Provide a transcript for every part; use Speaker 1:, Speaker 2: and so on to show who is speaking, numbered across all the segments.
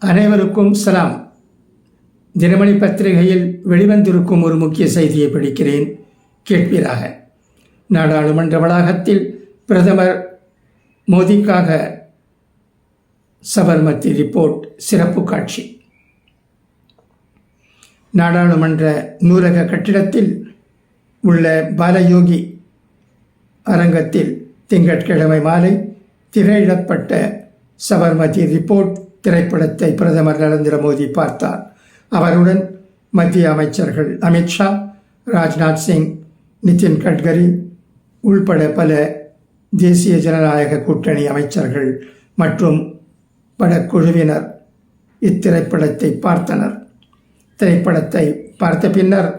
Speaker 1: அனைவருக்கும் சலாம். தினமணி பத்திரிகையில் வெளிவந்திருக்கும் ஒரு முக்கிய செய்தியை படிக்கிறேன். கேட்பீராக. நாடாளுமன்ற வளாகத்தில் பிரதமர் மோடிக்காக சபர்மதி ரிப்போர்ட் சிறப்பு காட்சி. நாடாளுமன்ற நூலக கட்டிடத்தில் உள்ள பாலயோகி அரங்கத்தில் திங்கட்கிழமை மாலை திரையிடப்பட்ட சபர்மதி ரிப்போர்ட் திரைப்படத்தை பிரதமர் நரேந்திர மோடி பார்த்தார். அவருடன் மத்திய அமைச்சர்கள் அமித்ஷா ராஜ்நாத் சிங் நிதின் கட்கரி உள்பட பல தேசிய ஜனநாயக கூட்டணி அமைச்சர்கள் மற்றும் படக்குழுவினர் இத்திரைப்படத்தை பார்த்தனர். திரைப்படத்தை பார்த்த பின்னர்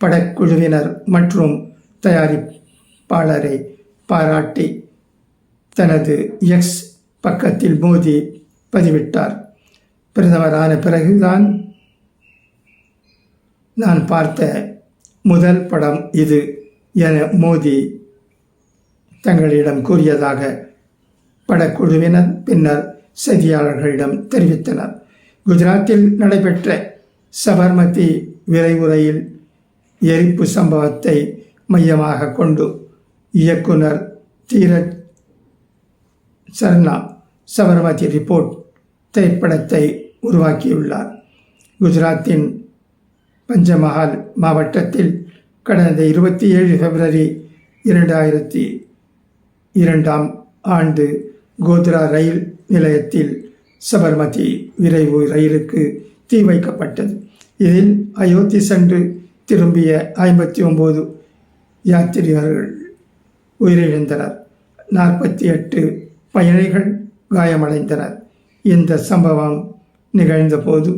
Speaker 1: படக்குழுவினர் மற்றும் தயாரிப்பாளரை பாராட்டி தனது எக்ஸ் பக்கத்தில் மோதி பதிவிட்டார். பிரதமரான பிறகுதான் நான் பார்த்த முதல் படம் இது என மோதி தங்களிடம் கூறியதாக படக்குழுவினர் பின்னர் செய்தியாளர்களிடம் தெரிவித்தனர். குஜராத்தில் நடைபெற்ற சபர்மதி விரைவுரையில் எரிப்பு சம்பவத்தை மையமாக கொண்டு இயக்குனர் தீரஜ் சர்ணா சபர்மதி ரிப்போர்ட் திரைப்படத்தை உருவாக்கியுள்ளார். குஜராத்தின் பஞ்சமஹால் மாவட்டத்தில் கடந்த இருபத்தி ஏழு பிப்ரவரி இரண்டாயிரத்தி இரண்டாம் ஆண்டு கோத்ரா ரயில் நிலையத்தில் சபர்மதி விரைவு ரயிலுக்கு தீ வைக்கப்பட்டது. இதில் அயோத்தி சென்று திரும்பிய ஐம்பத்தி ஒம்பது யாத்திரிகர்கள் உயிரிழந்தனர். நாற்பத்தி எட்டு பயணிகள் காயமடைந்தனர். இந்த சம்பவம் நிகழ்ந்தபோது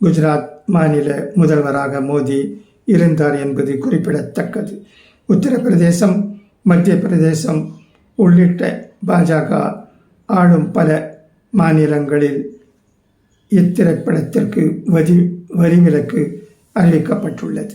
Speaker 1: குஜராத் மாநில முதல்வராக மோடி இருந்தார் என்பது குறிப்பிடத்தக்கது. உத்தரப்பிரதேசம் மத்திய பிரதேசம் உள்ளிட்ட பாஜக ஆளும் பல மாநிலங்களில் இத்திரைப்படத்திற்கு வரி வரிவிலக்கு அறிவிக்கப்பட்டுள்ளது.